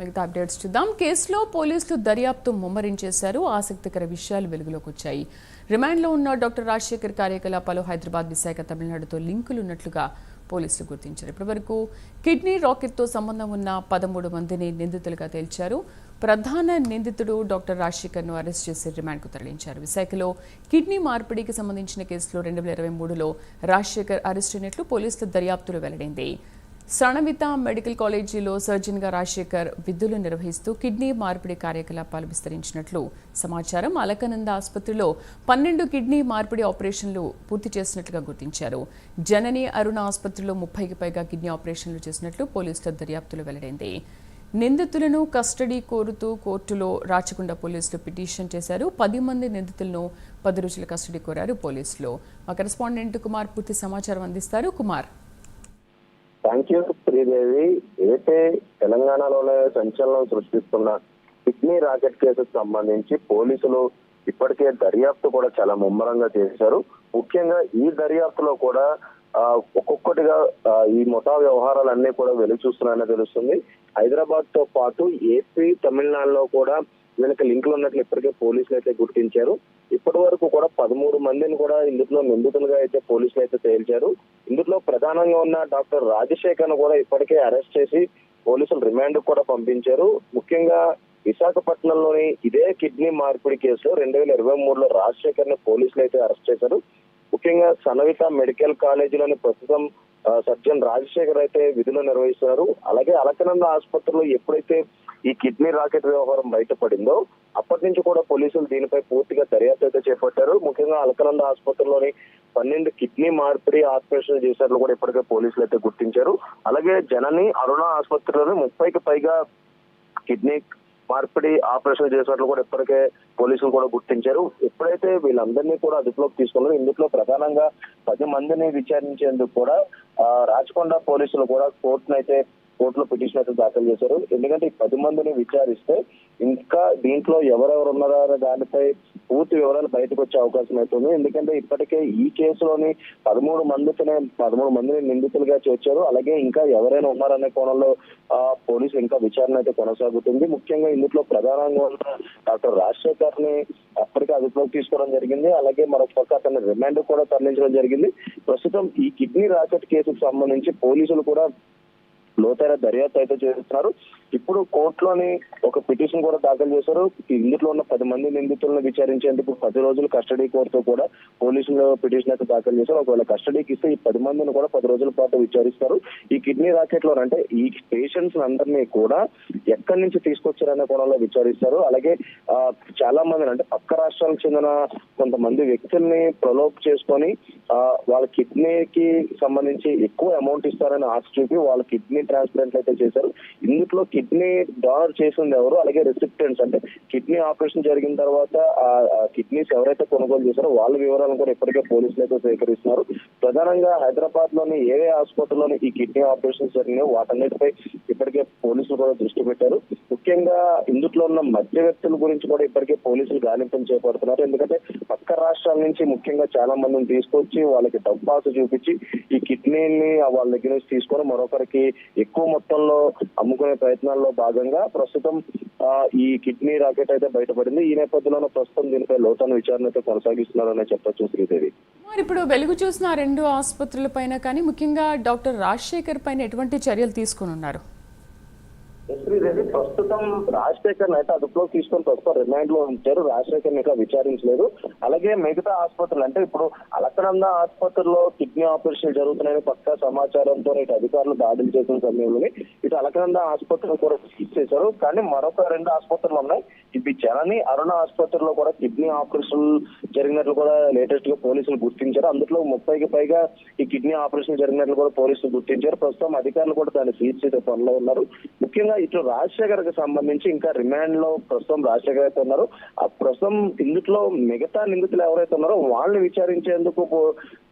మిగతా అప్డేట్స్ చూద్దాం. కేసులో పోలీసులు దర్యాప్తు ముమ్మరించేశారు. ఆసక్తికర విషయాలు వెలుగులోకి వచ్చాయి. రిమాండ్లో ఉన్న డాక్టర్ రాజశేఖర్ కార్యకలాపాలు హైదరాబాద్ విశాఖ తమిళనాడుతో లింకులు ఉన్నట్లుగా పోలీసులు గుర్తించారు. ఇప్పటివరకు కిడ్నీ రాకెట్తో సంబంధం ఉన్న పదమూడు మందిని నిందితులుగా తేల్చారు. ప్రధాన నిందితుడు డాక్టర్ రాజశేఖర్ను అరెస్ట్ చేసి రిమాండ్కు తరలించారు. విశాఖలో కిడ్నీ మార్పిడికి సంబంధించిన కేసులో రెండు వేల ఇరవై మూడులో రాజశేఖర్ అరెస్ట్ అయినట్లు పోలీసుల దర్యాప్తులు వెల్లడైంది. సణవిత మెడికల్ కాలేజీలో సర్జన్గా రాజశేఖర్ విధులు నిర్వహిస్తూ కిడ్నీ మార్పిడి కార్యకలాపాలు విస్తరించినట్లు సమాచారం అలకనంద ఆసుపత్రిలో పన్నెండు కిడ్నీ మార్పిడి ఆపరేషన్లు పూర్తి చేసినట్లుగా గుర్తించారు. జనని అరుణ ఆసుపత్రిలో ముప్పైకి పైగా కిడ్నీ ఆపరేషన్లు చేసినట్లు పోలీసుల దర్యాప్తులో వెల్లడైంది. నిందితులను కస్టడీ కోరుతూ కోర్టులో రాచకొండ పోలీసులు పిటిషన్ చేశారు. పది మంది నిందితులను పది రోజుల కస్టడీ కోరారు పోలీసులు. మా కరెస్పాండెంట్ కుమార్ పూర్తి సమాచారం అందిస్తారు. కుమార్. Thank you Sridevi. ఏదైతే తెలంగాణలోనే సంచలనం సృష్టిస్తున్న కిడ్నీ రాకెట్ కేసుకు సంబంధించి పోలీసులు ఇప్పటికే దర్యాప్తు కూడా చాలా ముమ్మరంగా చేశారు. ముఖ్యంగా ఈ దర్యాప్తులో కూడా ఆ, ఒక్కొక్కటిగా ఈ ముఠా వ్యవహారాలన్నీ కూడా వెలుగు చూస్తున్నాయని తెలుస్తుంది. హైదరాబాద్తో పాటు ఏపీ తమిళనాడులో కూడా వీళ్ళకి లింకులు ఉన్నట్లు ఇప్పటికే పోలీసులు అయితే గుర్తించారు. ఇప్పటి వరకు కూడా పదమూడు మందిని కూడా ఇందులో నిందితులుగా అయితే పోలీసులు అయితే తేల్చారు. ఇందులో ప్రధానంగా ఉన్న డాక్టర్ రాజశేఖర్ కూడా ఇప్పటికే అరెస్ట్ చేసి పోలీసులు రిమాండ్ కూడా పంపించారు. ముఖ్యంగా విశాఖపట్నంలోని ఇదే కిడ్నీ మార్పిడి కేసులో రెండు వేల ఇరవై మూడులో రాజశేఖర్ని పోలీసులు అయితే అరెస్ట్ చేశారు. ముఖ్యంగా సనవిత మెడికల్ కాలేజీలోని ప్రస్తుతం సర్జన్ రాజశేఖర్ అయితే విధులు నిర్వహిస్తున్నారు. అలాగే అలకనంద ఆసుపత్రిలో ఎప్పుడైతే ఈ కిడ్నీ రాకెట్ వ్యవహారం బయటపడిందో అప్పటి నుంచి కూడా పోలీసులు దీనిపై పూర్తిగా దర్యాప్తు అయితే చేపట్టారు. ముఖ్యంగా అలకనంద ఆసుపత్రిలోని పన్నెండు కిడ్నీ మార్పిడి ఆపరేషన్ చేసినట్లు కూడా ఇప్పటికే పోలీసులు అయితే గుర్తించారు. అలాగే జనని అరుణ ఆసుపత్రిలోని ముప్పైకి పైగా కిడ్నీ మార్పిడి ఆపరేషన్ చేసినట్లు కూడా ఇప్పటికే పోలీసులు కూడా గుర్తించారు. ఎప్పుడైతే వీళ్ళందరినీ కూడా అదుపులోకి తీసుకున్నారు ఇందులో ప్రధానంగా పది మందిని విచారించేందుకు కూడా ఆ, రాచకొండ పోలీసులు కూడా కోర్టును అయితే కోర్టులో పిటిషన్ అయితే దాఖలు చేశారు. ఎందుకంటే ఈ పది మందిని విచారిస్తే ఇంకా దీంట్లో ఎవరెవరు ఉన్నారో అనే దానిపై పూర్తి వివరాలు బయటకు వచ్చే అవకాశం అవుతుంది ఎందుకంటే ఇప్పటికే ఈ కేసులోని పదమూడు మందితోనే పదమూడు మందిని నిందితులుగా చేర్చారు. అలాగే ఇంకా ఎవరైనా ఉన్నారనే కోణంలో ఆ, పోలీసులు ఇంకా విచారణ అయితే కొనసాగుతుంది. ముఖ్యంగా ఇందులో ప్రధానంగా ఉన్న డాక్టర్ రాజశేఖర్ని అప్పటికే అదుపులోకి తీసుకోవడం జరిగింది. అలాగే మరొక పక్క అతని రిమాండ్ కూడా తరలించడం జరిగింది. ప్రస్తుతం ఈ కిడ్నీ రాకెట్ కేసుకు సంబంధించి పోలీసులు కూడా లోతైన దర్యాప్తు అయితే చేస్తున్నారు. ఇప్పుడు కోర్టులోని ఒక పిటిషన్ కూడా దాఖలు చేశారు. ఇందులో ఉన్న పది మంది నిందితులను విచారించేందుకు పది రోజులు కస్టడీ కోర్టుతో కూడా పోలీసులు పిటిషన్ అయితే దాఖలు చేశారు. ఒకవేళ కస్టడీకి ఇస్తే ఈ పది మందిని కూడా పది రోజుల పాటు విచారిస్తారు. ఈ కిడ్నీ రాకెట్లో అంటే ఈ పేషెంట్స్ అందరినీ కూడా ఎక్కడి నుంచి తీసుకొచ్చారనే కోణంలో విచారిస్తారు. అలాగే ఆ, చాలా మంది అంటే పక్క రాష్ట్రాలకు చెందిన కొంతమంది వ్యక్తుల్ని ప్రలోప్ చేసుకొని ఆ, వాళ్ళ కిడ్నీకి సంబంధించి ఎక్కువ అమౌంట్ ఇస్తారని ఆశ చూపి వాళ్ళ కిడ్నీ ట్రాన్స్ప్లాంట్ అయితే చేశారు. ఇందులో కిడ్నీ డోనర్ చేసింది ఎవరు? అలాగే రిసిప్టెంట్స్. అంటే కిడ్నీ ఆపరేషన్ జరిగిన తర్వాత ఆ కిడ్నీస్ ఎవరైతే కొనుగోలు చేశారో వాళ్ళ వివరాలను కూడా ఇప్పటికే పోలీసులు అయితే సేకరిస్తున్నారు. ప్రధానంగా హైదరాబాద్లోని ఏవే హాస్పిటల్లోని ఈ కిడ్నీ ఆపరేషన్స్ జరిగినాయో వాటన్నిటిపై ఇప్పటికే పోలీసులు కూడా దృష్టి పెట్టారు. ముఖ్యంగా ఇందులో ఉన్న మధ్య వ్యక్తుల గురించి కూడా ఇప్పటికే పోలీసులు గాలింపం చేపడుతున్నారు. ఎందుకంటే పక్క రాష్ట్రాల నుంచి ముఖ్యంగా చాలా మందిని తీసుకొచ్చి వాళ్ళకి డబ్బాసు చూపించి ఈ కిడ్నీని వాళ్ళ దగ్గర నుంచి తీసుకొని మరొకరికి ఎక్కువ మొత్తంలో అమ్ముకునే ప్రయత్నాల్లో భాగంగా ప్రస్తుతం ఈ కిడ్నీ రాకెట్ అయితే బయటపడింది. ఈ నేపథ్యంలో ప్రస్తుతం దీనిపై లోతైన విచారణ అయితే కొనసాగిస్తున్నారనే చెప్పచ్చు శ్రీదేవి. మరి ఇప్పుడు వెలుగు చూసిన రెండు ఆసుపత్రుల పైన కానీ ముఖ్యంగా డాక్టర్ రాజశేఖర్ పైన ఎటువంటి చర్యలు తీసుకుని ఉన్నారు? శ్రీదేవి ప్రస్తుతం రాజశేఖర్ అయితే అదుపులోకి తీసుకొని ప్రస్తుతం రిమాండ్లో ఉంచారు. రాజశేఖర్ ఇంకా విచారించలేదు. అలాగే మిగతా ఆసుపత్రులు అంటే ఇప్పుడు అలకనంద ఆసుపత్రిలో కిడ్నీ ఆపరేషన్ జరుగుతున్నాయని పక్కా సమాచారంతో ఇటు అధికారులు దాడులు చేసిన సమయంలోనే ఇటు అలకనంద ఆసుపత్రిని కూడా సీజ్ చేశారు. కానీ మరొక రెండు ఆసుపత్రులు ఉన్నాయి. ఇవి జనని అరుణ ఆసుపత్రిలో కూడా కిడ్నీ ఆపరేషన్ జరిగినట్లు కూడా లేటెస్ట్గా పోలీసులు గుర్తించారు. అందులో ముప్పైకి పైగా ఈ కిడ్నీ ఆపరేషన్ జరిగినట్లు కూడా పోలీసులు గుర్తించారు. ప్రస్తుతం అధికారులు కూడా దాన్ని సీజ్ చేసే పనిలో ఉన్నారు. ముఖ్యంగా ఇటు రాజశేఖర్కి సంబంధించి ఇంకా రిమాండ్లో ప్రస్తుతం రాజశేఖర్ అయితే ఉన్నారు. ఆ ప్రస్తుతం ఇందుట్లో మిగతా నిందితులు ఎవరైతే ఉన్నారో వాళ్ళని విచారించేందుకు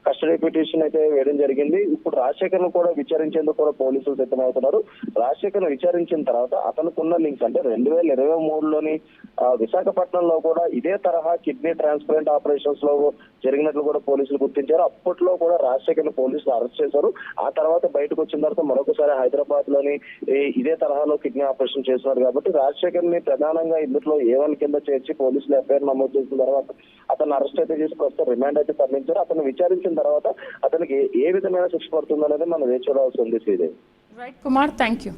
కస్టడీ పిటిషన్ అయితే వేయడం జరిగింది. ఇప్పుడు రాజశేఖర్ను కూడా విచారించేందుకు కూడా పోలీసులు సిద్ధమవుతున్నారు. రాజశేఖర్ విచారించిన తర్వాత అతనుకున్న లింక్స్ అంటే రెండు వేల ఇరవై మూడులోని విశాఖపట్నంలో కూడా ఇదే తరహా కిడ్నీ ట్రాన్స్ప్లాంట్ ఆపరేషన్స్లో జరిగినట్లు కూడా పోలీసులు గుర్తించారు. అప్పట్లో కూడా రాజశేఖర్ను పోలీసులు అరెస్ట్ చేశారు. ఆ తర్వాత బయటకు వచ్చిన తర్వాత మరొకసారి హైదరాబాద్లోని ఇదే తరహాలో కిడ్నీ ఆపరేషన్ చేస్తున్నారు కాబట్టి రాజశేఖర్ని ప్రధానంగా ఇందులో ఏ వన్ కింద చేర్చి పోలీసులు ఎఫ్ఐఆర్ నమోదు చేసిన తర్వాత అతను అరెస్ట్ అయితే చేసి ప్రస్తుతం రిమాండ్ అయితే తరలించారు. అతను విచారించిన వచ్చిన తర్వాత అతనికి ఏ విధమైన శిక్ష పడుతుంది అనేది మనం వేచి చూడాల్సి ఉంది Sridevi. Right Kumar thank you